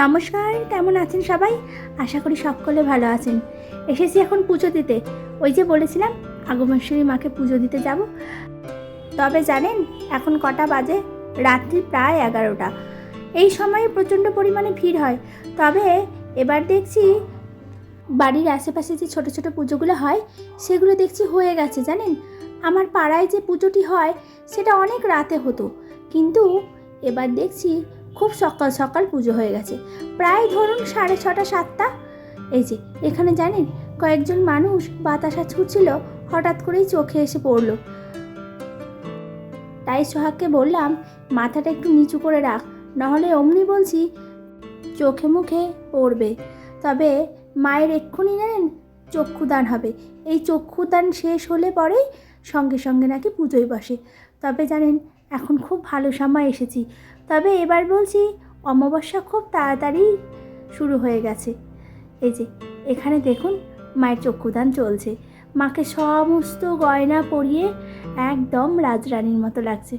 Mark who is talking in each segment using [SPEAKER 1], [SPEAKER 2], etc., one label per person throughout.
[SPEAKER 1] নমস্কার, কেমন আছেন সবাই? আশা করি সকলে ভালো আছেন। এসেছি এখন পুজো দিতে। ওই যে বলেছিলাম আগমেশ্বরী মাকে পুজো দিতে যাব। তবে জানেন, এখন কটা বাজে? রাত্রি প্রায় এগারোটা। এই সময়ে প্রচণ্ড পরিমাণে ভিড় হয়। তবে এবার দেখছি বাড়ির আশেপাশে যে ছোট ছোট পুজোগুলো হয়, সেগুলো দেখছি হয়ে গেছে, জানেন? আমার পাড়ায় যে পুজোটি হয়, সেটা অনেক রাতে হতো। কিন্তু এবার দেখছি খুব সকাল সকাল পুজো হয়ে গেছে। প্রায় ধরুন সাড়ে ছটা, সাতটা। এই যে, এখানে জানেন, কয়েকজন মানুষ বাতাসা ছুটছিল হঠাৎ করেই চোখে এসে পড়ল। তাই সোহাগকে বললাম, মাথাটা একটু নিচু করে রাখ, নাহলে অমনি বলছি চোখে মুখে পড়বে। তবে মায়ের এক্ষুনি জানেন, চক্ষুদান হবে। এই চক্ষুদান শেষ হলে পরেই সঙ্গে সঙ্গে নাকি পুজোয় বসে। তবে জানেন এখন খুব ভালো সময় এসেছি। তবে এবার বলছি, অমাবস্যা খুব তাড়াতাড়ি শুরু হয়ে গেছে। এই যে, এখানে দেখুন, মায়ের চক্ষুদান চলছে। মাকে সমস্ত গয়না পরিয়ে একদম রাজরানীর মতো লাগছে।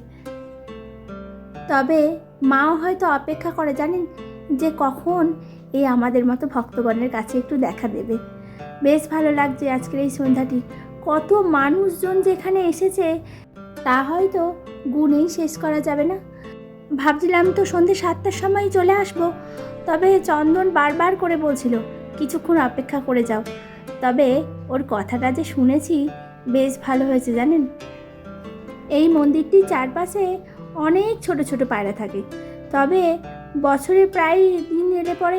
[SPEAKER 1] তবে মাও হয়তো অপেক্ষা করে, জানেন? যে কখন এই আমাদের মতো ভক্তগণের কাছে একটু দেখা দেবে। বেশ ভালো লাগছে আজকের এই সন্ধ্যাটি। কত মানুষজন যেখানে এসেছে, তা হয়তো গুণেই শেষ করা যাবে না। ভাবছিলাম তো সন্ধে সাতটার সময় চলে আসব, তবে চন্দন বারবার করে বলছিল, কিছুক্ষণ অপেক্ষা করে যাও। তবে ওর কথাটা যে শুনেছি, বেশ ভালো হয়েছে জানেন? এই মন্দিরটির চারপাশে অনেক ছোট ছোট পায়রা থাকে, তবে বছরে প্রায় দিন এলে পরে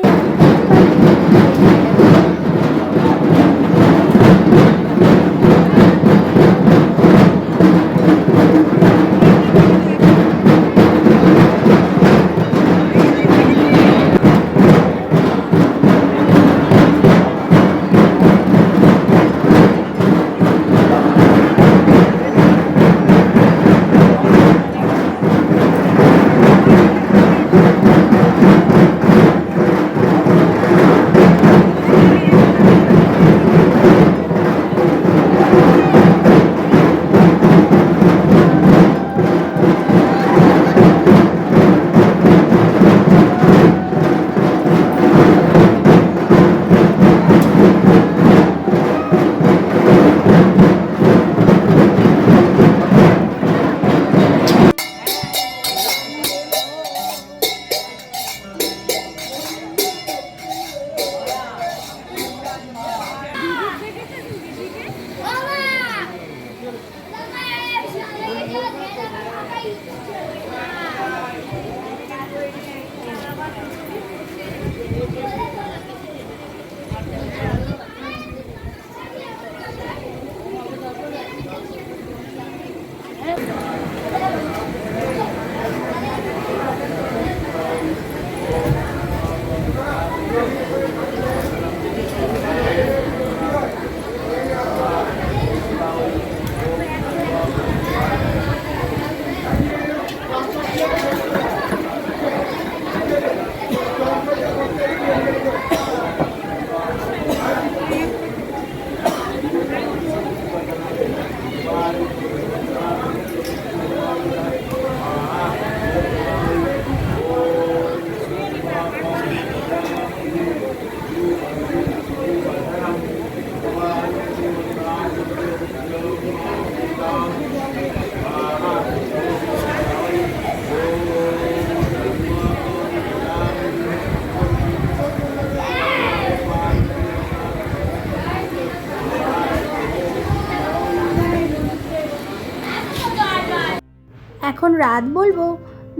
[SPEAKER 1] এখন রাত বলব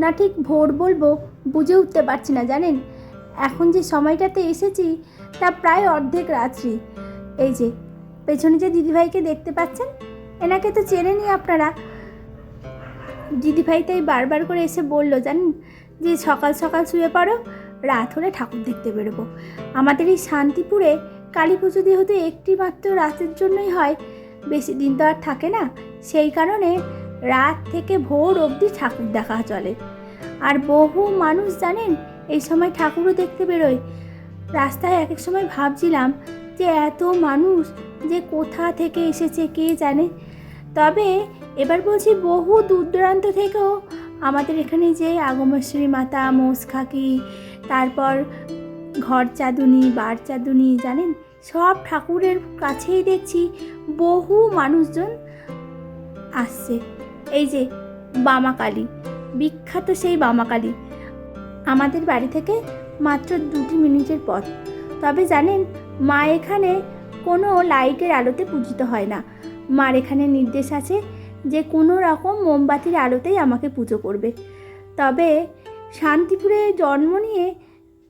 [SPEAKER 1] না ঠিক ভোর বলব বুঝে উঠতে পারছি না, জানেন? এখন যে সময়টাতে এসেছি, তা প্রায় অর্ধেক রাত্রি। এই যে, পেছনে যে দিদিভাইকে দেখতে পাচ্ছেন, এনাকে তো চেনেনি আপনারা। দিদিভাই তাই বারবার করে এসে বলল, জানেন? যে সকাল সকাল শুয়ে পড়ো, রাত হলে ঠাকুর দেখতে বেরোবো। আমাদের এই শান্তিপুরে কালী পুজো যেহেতু একটি মাত্র রাতের জন্যই হয়, বেশি দিন তো আর থাকে না, সেই কারণে রাত থেকে ভোর অবধি ঠাকুর দেখা চলে। আর বহু মানুষ জানেন, এই সময় ঠাকুরও দেখতে বেরোয়। রাস্তায় এক এক সময় ভাবছিলাম যে এত মানুষ যে কোথা থেকে এসেছে, কে জানে? তবে এবার বলছি বহু দূর দূরান্ত থেকেও আমাদের এখানে যে আগমেশ্বরী মাতা, মোষ খাকি তারপর ঘর চাঁদুনি, বার চাঁদুনি, জানেন? সব ঠাকুরের কাছেই দেখছি বহু মানুষজন আসছে। এই যে, বামাকালী, বিখ্যাত সেই বামাকালী। আমাদের বাড়ি থেকে মাত্র দুটি মিনিটের পথ। তবে জানেন, মা এখানে কোনো লাইটের আলোতে পূজিত হয় না। মার এখানে নির্দেশ আছে যে, কোনো রকম মোমবাতির আলোতেই আমাকে পুজো করবে। তবে শান্তিপুরে জন্ম নিয়ে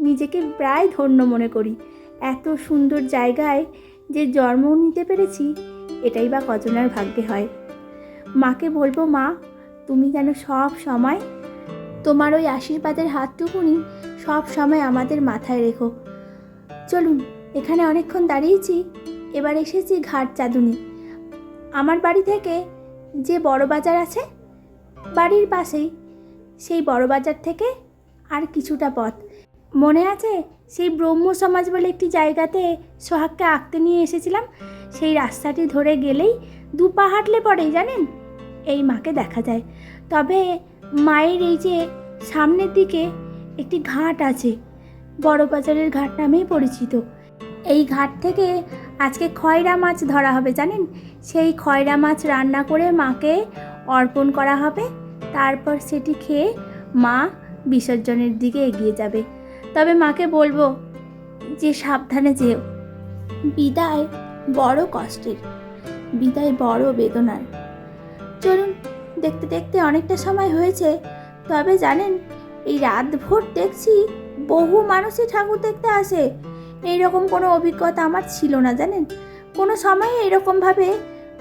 [SPEAKER 1] নিজেকে প্রায় ধন্য মনে করি। এত সুন্দর জায়গায় যে জন্ম নিতে পেরেছি, এটাই বা কজনার ভাগ্যে হয়। মাকে বলব, মা, তুমি যেন সব সময় তোমার ওই আশীর্বাদের হাতটুকুনি সব সময় আমাদের মাথায় রেখো। চলুন, এখানে অনেকক্ষণ দাঁড়িয়েছি, এবার এসেছি ঘাট চাঁদুনি। আমার বাড়ি থেকে যে বড় বাজার আছে, বাড়ির পাশেই, সেই বড় বাজার থেকে আর কিছুটা পথ। মনে আছে, সেই ব্রহ্ম সমাজ বলে একটি জায়গাতে সোহাগকে আঁকতে নিয়ে এসেছিলাম, সেই রাস্তাটি ধরে গেলেই দু পা হাঁটলে পরেই জানেন? এই মাকে দেখা যায়। তবে মায়ের এই যে সামনের দিকে একটি ঘাট আছে, বড় বাজারের ঘাট নামেই পরিচিত। এই ঘাট থেকে আজকে খয়রা মাছ ধরা হবে জানেন? সেই খয়রা মাছ রান্না করে মাকে অর্পণ করা হবে। তারপর সেটি খেয়ে মা বিসর্জনের দিকে এগিয়ে যাবে। তবে মাকে বলব যে সাবধানে যেও। বিদায়, বড় কষ্টের। বিদায় বড় বেদনার চলুন, দেখতে দেখতে অনেকটা সময় হয়েছে, তবে জানেন, এই রাত ভোর দেখছি বহু মানুষই ঠাকুর দেখতে আসে। এইরকম কোনো অভিজ্ঞতা আমার ছিল না, জানেন? কোনো সময় এরকমভাবে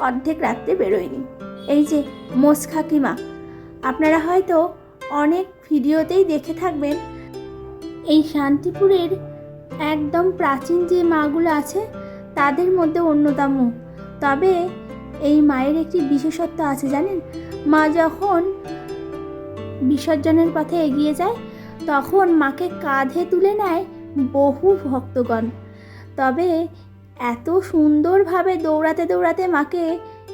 [SPEAKER 1] অর্ধেক রাত্রে বেরোয়নি। এই যে মোষ খাকিমা আপনারা হয়তো অনেক ভিডিওতেই দেখে থাকবেন, এই শান্তিপুরের একদম প্রাচীন যে মাগুলো আছে, তাদের মধ্যে অন্যতম। তবে এই মায়ের একটি বিশেষত্ব আছে জানেন? মা যখন বিসর্জনের পথে এগিয়ে যায়, তখন মাকে কাঁধে তুলে নেয় বহু ভক্তগণ। তবে এত সুন্দরভাবে দৌড়াতে দৌড়াতে মাকে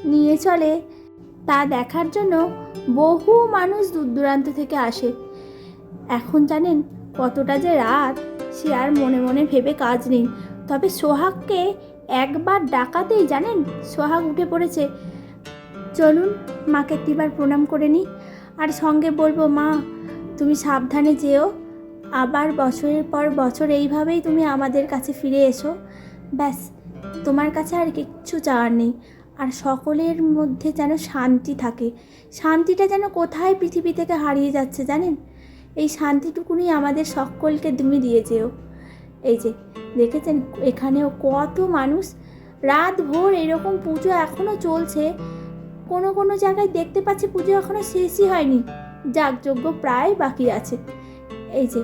[SPEAKER 1] নিয়ে চলে, তা দেখার জন্য বহু মানুষ দূর দূরান্ত থেকে আসে। এখন জানেন কতটা যে রাত, সে আর মনে মনে ভেবে কাজ নেই। তবে সোহাগকে একবার ডাকাতেই জানেন? সোহাগ উঠে পড়েছে। চলুন, মাকে একটিবার প্রণাম করে নিই। আর সঙ্গে বলব, মা, তুমি সাবধানে যেও। আবার বছরের পর বছর এইভাবেই তুমি আমাদের কাছে ফিরে এসো। ব্যাস, তোমার কাছে আর কিচ্ছু চাওয়ার নেই। আর সকলের মধ্যে যেন শান্তি থাকে। শান্তিটা যেন কোথায় পৃথিবী থেকে হারিয়ে যাচ্ছে জানেন? এই শান্তিটুকুনি আমাদের সকলকে তুমি দিয়ে যেও। এই যে, দেখেছেন এখানেও কত মানুষ? রাত ভোর এরকম পুজো এখনও চলছে। কোনো কোনো জায়গায় দেখতে পাচ্ছি পুজো এখনও শেষই হয়নি। যাগযজ্ঞ প্রায় বাকি আছে। এই যে,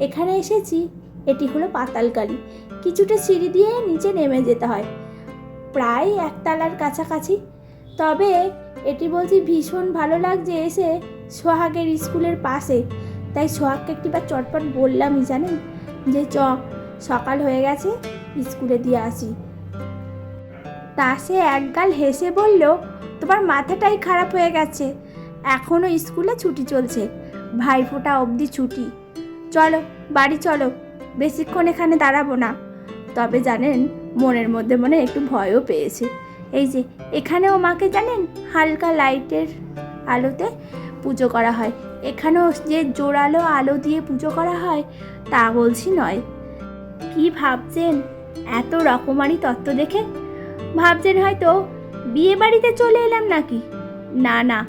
[SPEAKER 1] এখানে এসেছি, এটি হলো পাতালকালি। কিছুটা সিঁড়ি দিয়ে নিচে নেমে যেতে হয়। প্রায় একতলার কাছাকাছি। তবে এটি বলছি ভীষণ ভালো লাগছে এসে সোহাগের স্কুলের পাশে। তাই সোহাগকে একটিবার চটপট বললামই, জানেন? যে চ, সকাল হয়ে গেছে, স্কুলে দিয়ে আসি। তা সে একগাল হেসে বলল, তোমার মাথাটাই খারাপ হয়ে গেছে। এখনও স্কুলে ছুটি চলছে। ভাইফোঁটা অবধি ছুটি। চলো, বাড়ি চলো। বেশিক্ষণ এখানে দাঁড়াবো না। তবে জানেন, মনের মধ্যে মনে একটু ভয়ও পেয়েছে। এই যে, এখানেও মাকে জানেন, হালকা লাইটের আলোতে পুজো করা হয়। এখানেও যে জোরালো আলো দিয়ে পুজো করা হয় তা বলছি নয়। কি ভাবছেন? এত রকমারি তত্ত্ব দেখে? ভাবছেন হয়তো বিয়ে বাড়িতে চলে এলাম নাকি? না না।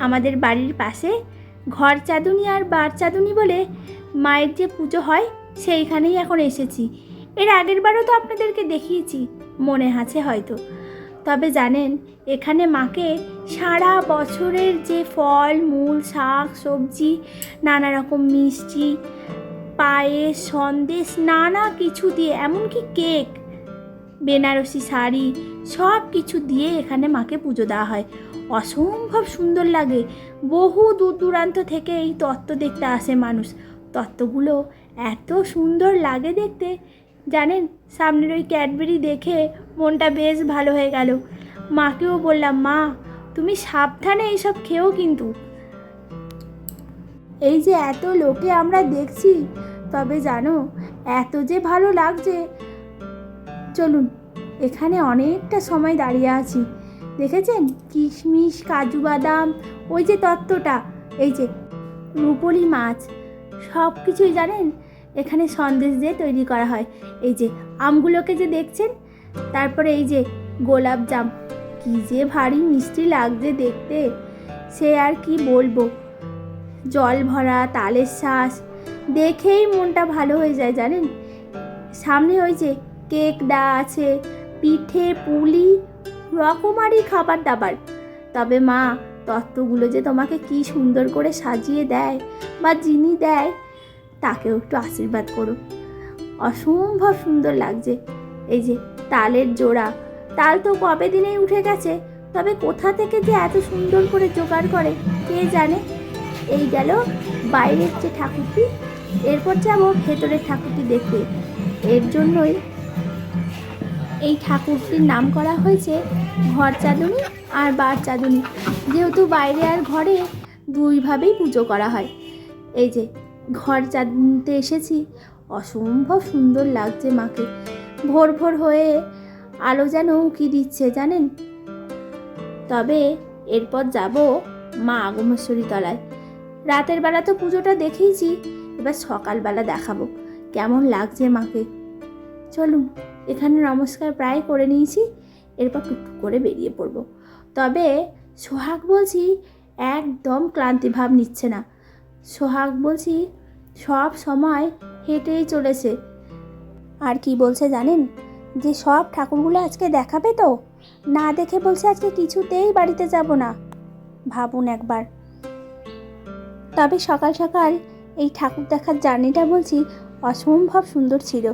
[SPEAKER 1] আমাদের বাড়ির পাশে ঘর চাঁদুনি আর বার চাঁদুনি বলে মায়ের যে পুজো হয়, সেইখানেই এখন এসেছি। এর আগের বারও তো আপনাদেরকে দেখিয়েছি, মনে আছে হয়তো। তবে জানেন, এখানে মাকে সারা বছরের যে ফল, মূল, শাক, সবজি, নানা রকম মিষ্টি পায়েস সন্দেশ, নানা কিছু দিয়ে, এমনকি কেক, বেনারসি শাড়ি, সব কিছু দিয়ে এখানে মাকে পুজো দেওয়া হয়। অসম্ভব সুন্দর লাগে। বহু দূর দূরান্ত থেকে এই তত্ত্ব দেখতে আসে মানুষ। তত্ত্বগুলো এত সুন্দর লাগে দেখতে। জানেন, সামনের ওই ক্যাডবেরি দেখে মনটা বেশ ভালো হয়ে গেল। মাকেও বললাম, মা, তুমি সাবধানে এইসব খেও কিন্তু। এই যে এত লোকে আমরা দেখছি, তবে জানো, এত যে ভালো লাগছে। চলুন, এখানে অনেকটা সময় দাঁড়িয়ে আছি। দেখেছেন? কিশমিশ, কাজু বাদাম, ওই যে তত্ত্বটা, এই যে রুপলি মাছ সব কিছুই জানেন? এখানে সন্দেশ দিয়ে তৈরি করা হয়। এই যে আমগুলোকে যে দেখছেন? তারপরে এই যে গোলাপ জাম, কি যে ভারী মিষ্টি লাগছে দেখতে। সে আর কি বলব? জল ভরা, তালের শ্বাস। দেখেই মনটা ভালো হয়ে যায়, জানেন? সামনে ওই যে কেক দা আছে, পিঠে পুলি, রকমারি খাবার দাবার। তবে মা, তত্ত্বগুলো যে তোমাকে কি সুন্দর করে সাজিয়ে দেয় বা যিনি দেয়, তাকেও একটু আশীর্বাদ করো অসম্ভব সুন্দর লাগছে। এই যে তালের জোড়া। তাল তো কবে দিনেই উঠে গেছে, তবে কোথা থেকে যে এত সুন্দর করে জোগাড় করে, কে জানে? এই গেল বাইরের যে ঠাকুরটি, এরপর যাব ভেতরের ঠাকুরটি দেখতে। এর জন্যই এই ঠাকুরটির নাম করা হয়েছে ঘর চাঁদুনি আর বার চাঁদুনি। যেহেতু বাইরে আর ঘরে দুইভাবেই পুজো করা হয়। এই যে ঘর চাঁদতে এসেছি, অসম্ভব সুন্দর লাগছে মাকে। ভোর ভোর হয়ে আলো যেন উঁকি দিচ্ছে, জানেন? তবে এরপর যাব মা আগমেশ্বরী তলায়। রাতের বেলা তো পুজোটা দেখেইছি, এবার সকালবেলা দেখাবো। কেমন লাগছে মাকে? চলুন, এখানে নমস্কার প্রায় করে নিয়েছি, এরপর টুকটুক করে বেরিয়ে পড়ব। তবে সোহাগ বলছি, একদম ক্লান্তি ভাব নিচ্ছে না। সোহাগ বলছি, সব সময় হেঁটেই চলেছে। আর কি বলছে জানেন? যে সব ঠাকুরগুলো আজকে দেখাবে তো? না দেখে বলছে আজকে কিছুতেই বাড়িতে যাব না। ভাবুন একবার। তবে সকাল সকাল এই ঠাকুর দেখার জার্নিটা বলছি অসম্ভব সুন্দর ছিল।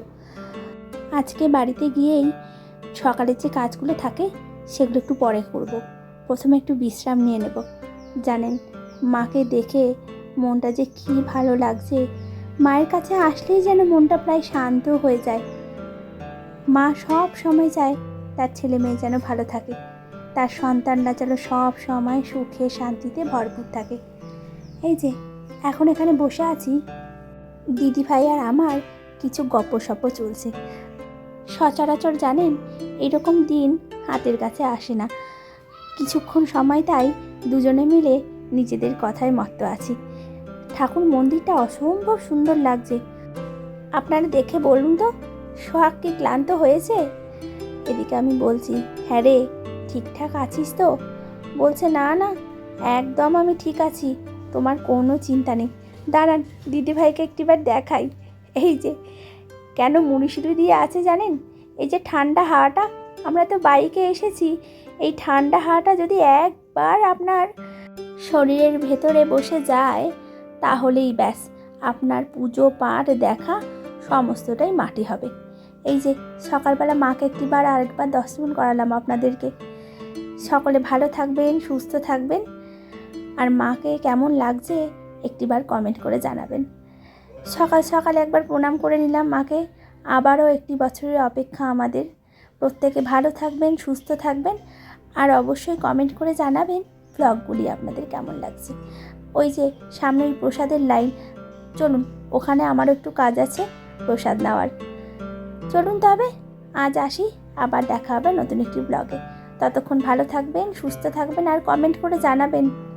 [SPEAKER 1] আজকে বাড়িতে গিয়েই সকালের যে কাজগুলো থাকে সেগুলো একটু পরে করব। প্রথমে একটু বিশ্রাম নিয়ে নেব। জানেন, মাকে দেখে মনটা যে কী ভালো লাগছে। মায়ের কাছে আসলেই যেন মনটা প্রায় শান্ত হয়ে যায়। মা সব সময় চায় তার ছেলে মেয়ে যেন ভালো থাকে। তার সন্তানরা যেন সব সময় সুখে, শান্তিতে ভরপুর থাকে। এই যে, এখন এখানে বসে আছি। দিদি ভাই আর আমার কিছু গপ্প সপ্প চলছে। সচরাচর জানেন, এরকম দিন হাতের কাছে আসে না। কিছুক্ষণ সময় তাই দুজনে মিলে নিজেদের কথায় মত্ত আছি। ঠাকুর মন্দিরটা অসম্ভব সুন্দর লাগছে। আপনারা দেখে বলুন তো, সোহাগ কি ক্লান্ত হয়েছে? এদিকে আমি বলছি হ্যাঁ রে, ঠিকঠাক আছিস তো? বলছে, না না, একদম আমি ঠিক আছি। তোমার কোনো চিন্তা নেই। দাঁড়ান দিদিভাইকে একটিবার দেখাই। এই যে, কেন মুড়ি সিঁড়ি দিয়ে আছে জানেন? এই যে ঠান্ডা হাওয়াটা, আমরা তো বাইকে এসেছি। এই ঠান্ডা হাওয়াটা যদি একবার আপনার শরীরের ভেতরে বসে যায়, তাহলেই ব্যাস। আপনার পুজো, পাঠ, দেখা, সমস্তটাই মাটি হবে। এই যে, সকালবেলা মাকে একটিবার আরেকবার দর্শন করালাম আপনাদেরকে। সকলে ভালো থাকবেন, সুস্থ থাকবেন। আর মাকে কেমন লাগছে একটিবার কমেন্ট করে জানাবেন। সকাল সকাল একবার প্রণাম করে নিলাম মাকে। আবারও একটি বছরের অপেক্ষা আমাদের। প্রত্যেকে ভালো থাকবেন, সুস্থ থাকবেন। আর অবশ্যই কমেন্ট করে জানাবেন ব্লগগুলি আপনাদের কেমন লাগছে। ওই যে সামনে ওই প্রসাদের লাইন চলুন, ওখানে আমারও একটু কাজ আছে, প্রসাদ নেওয়ার। চলুন তবে, আজ আসি, আবার দেখা হবে নতুন একটি ব্লগে ততক্ষণ ভালো থাকবেন, সুস্থ থাকবেন, আর কমেন্ট করে জানাবেন।